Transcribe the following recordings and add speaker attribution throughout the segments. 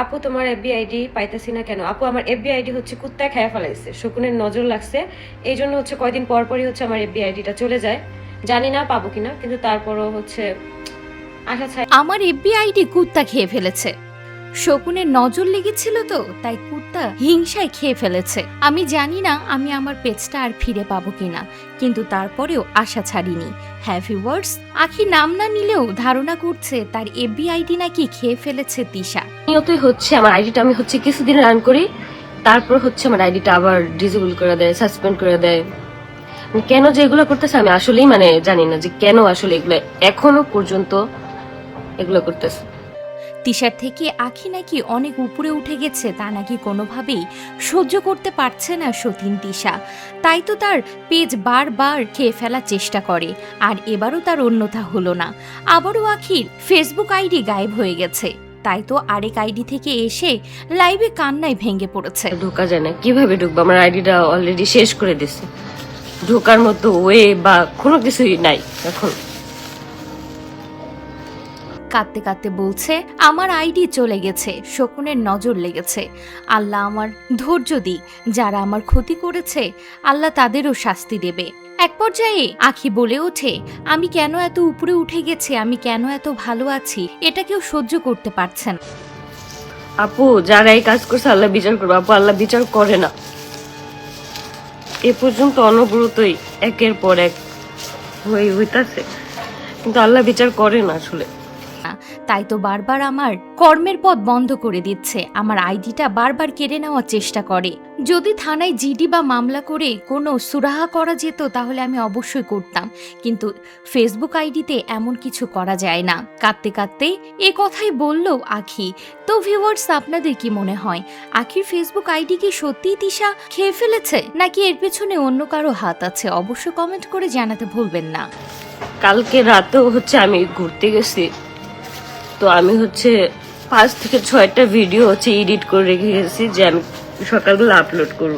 Speaker 1: আপু, তোমার FB ID পাইতেছি না কেন? আপু, আমার এফবি আইডি হচ্ছে কুত্তায় খায়া ফেলাইছে। শকুনের নজর লাগছে। এই জন্য হচ্ছে কয়দিন পর পরই হচ্ছে আমার এফবি আইডিটা চলে যায়। জানি না পাবো কিনা, কিন্তু তারপরও হচ্ছে আশা চাই
Speaker 2: আমার এফবি আইডি কুত্তা খেয়ে ফেলেছে। শকুনের নজর লেগেছিল তো, তাই কুত্তা হিংসায় খেয়ে ফেলেছে। আমি জানি না আমি আমার পেজটা আর ফিরে পাবো কিনা, কিন্তু তারপরেও আশা ছাড়িনি। হ্যাভি ওয়ার্ডস আখি নাম না নিলেও ধারণা করছে তার এফবি আইডি নাকি খেয়ে ফেলেছে তিশা।
Speaker 1: নিয়তই হচ্ছে আমার আইডিটা আমি হচ্ছে কিছুদিন রান করি, তারপর হচ্ছে আমার আইডিটা আবার ডিজেবল করে দেয় সাসপেন্ড করে দেয়। কেন যে এগুলো করতেছে আমি আসলেই মানে জানি না যে কেন আসলে এগুলো এখনও পর্যন্ত এগুলো করতেছে।
Speaker 2: তিশার থেকে আখি নাকি অনেক উপরে উঠে গেছে, তা নাকি কোনোভাবেই সহ্য করতে পারছে না সতীন তিশা। তাই তো তার পেজ বারবার খেয়ে ফেলার চেষ্টা করে, আর এবারও তার অন্যথা হলো না। আবারও আখির ফেসবুক আইডি গায়েব হয়ে গেছে। তাই তো আরেক আইডি থেকে এসে লাইভে কান্নায় ভেঙে পড়েছে।
Speaker 1: ঢোকা যায় না, কীভাবে ঢুকবো? আমার আইডিটা অলরেডি শেষ করে দিছে। ঢোকার মতো ওয়ে বা কোনো কিছুই নাই এখন।
Speaker 2: কাঁদতে কাঁদতে বলছে, আমার আইডি চলে গেছে, শকুনের নজর লেগেছে। আল্লাহ আমার ধৈর্য দিক, যারা আমার ক্ষতি করেছে, আল্লাহ তাদেরও শাস্তি দেবে। এক পর্যায়ে আখি বলে ওঠে, আমি কেন এত উপরে উঠে গেছে? আমি কেন এত ভালো আছি? এটা কেউ সহ্য করতে পারছেন
Speaker 1: আপু, যারা এই কাজ করছে, আল্লাহ বিচার করবে। আপু, আল্লাহ বিচার করে না। এ পর্যন্ত অনবরতই একের পর এক হয়ে হইতাছে। কিন্তু আল্লাহ বিচার করে না আসলে।
Speaker 2: তাই তো বারবার আমার কর্মের পথ বন্ধ করে দিচ্ছে। আমার আইডিটা বারবার কেড়ে নেওয়ার চেষ্টা করে। যদি থানায় জিডি বা মামলা করে কোনো সুরাহা করা যেত, তাহলে আমি অবশ্যই করতাম। কিন্তু ফেসবুক আইডিতে এমন কিছু করা যায় না। কাঁদতে কাঁদতে এ কথাই বলল আখি। তো ভিউয়ার্স, আপনাদের কি মনে হয়, আখির ফেসবুক আইডি কি সত্যিই তিশা খেয়ে ফেলেছে, নাকি এর পেছনে অন্য কারও হাত আছে? অবশ্যই কমেন্ট করে জানাতে ভুলবেন না।
Speaker 1: কালকে রাতেও হচ্ছে আমি ঘুরতে গেছি। তো আমি হচ্ছে পাঁচ থেকে ছয়টা ভিডিও হচ্ছে এডিট করে রেখে গেছি যে আমি সকালবেলা আপলোড করব।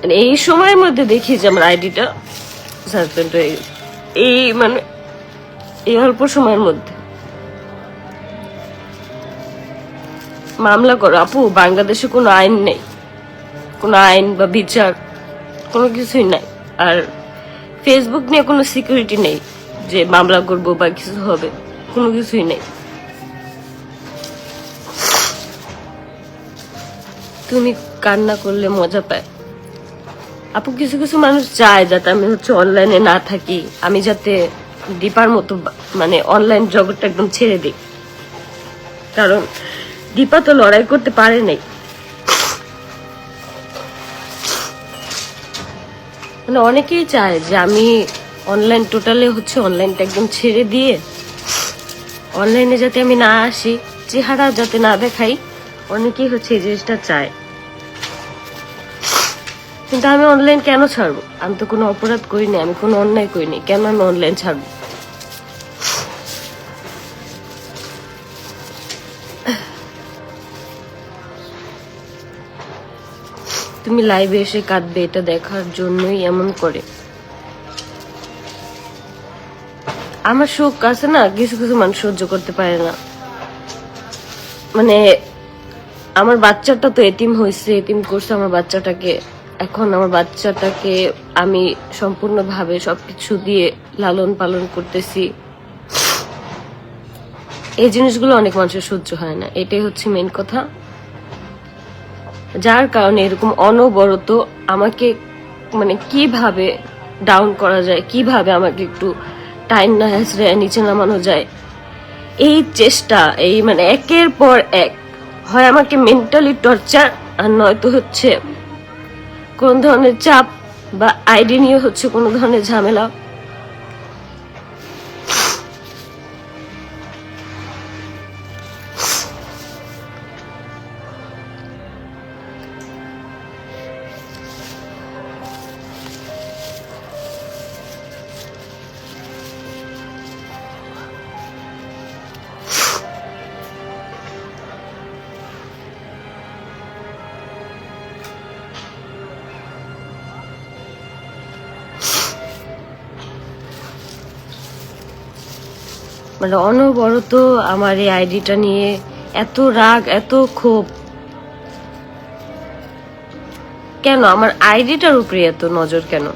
Speaker 1: মানে এই সময়ের মধ্যে দেখি যে আমার আইডিটা সাসপেন্ড হয়ে গেছে। এই মানে এই অল্প সময়ের মধ্যে। মামলা করো, আপু, বাংলাদেশে কোনো আইন নেই। কোনো আইন বা বিচার কোনো কিছুই নাই। আর ফেসবুক নিয়ে কোনো সিকিউরিটি নেই। যে মামলা করব বা কিছু হবে, কোনো কিছুই নেই। তুমি কান্না করলে মজা পায়। আপু, কিছু কিছু মানুষ চায় যাতে আমি হচ্ছে অনলাইনে না থাকি, আমি যাতে দীপার মতো মানে অনলাইন জগৎটা একদম ছেড়ে দিই। কারণ দীপা তো লড়াই করতে পারে নাই। মানে অনেকেই চায় যে আমি অনলাইন টোটালে হচ্ছে অনলাইনটা একদম ছেড়ে দিয়ে অনলাইনে যাতে আমি না আসি, চেহারা যাতে না দেখাই, অনেকেই হচ্ছে এই জিনিসটা চায়। কিন্তু আমি অনলাইন কেন ছাড়বো? আমি তো কোনো অপরাধ করিনি আমি কোনো অন্যায় করিনি কেন আমি অনলাইন ছাড়বো? তুমি লাইভে এসে কাঁদবে, এটা দেখার জন্যই এমন করে। আমার শোক আছে না, কিছু কিছু মানুষ সহ্য করতে পারে না। মানে আমার বাচ্চাটা তো এতিম হয়েছে, এতিম করছে আমার বাচ্চাটাকে। এখন আমার বাচ্চাটাকে আমি সম্পূর্ণভাবে সবকিছু দিয়ে লালন পালন করতেছি। এই জিনিসগুলো অনেক মানুষের সহ্য হয় না, এটাই হচ্ছে মেন কথা। যার কারণে এরকম অনবরত আমাকে মানে কীভাবে ডাউন করা যায়, কীভাবে আমাকে একটু টাইম না হেসড়ে নিচে নামানো যায়। এই চেষ্টা, এই মানে একের পর এক হয় আমাকে মেন্টালি টর্চার আর নয়তো হচ্ছে কোন ধরনের চাপ বা আইডি নিয়ে হচ্ছে কোনো ধরনের ঝামেলা। মানে অনবরত আমার এই আইডিটা নিয়ে এত রাগ, এত ক্ষোভ। কেন? আমার আইডিটার উপরে এত নজর কেন?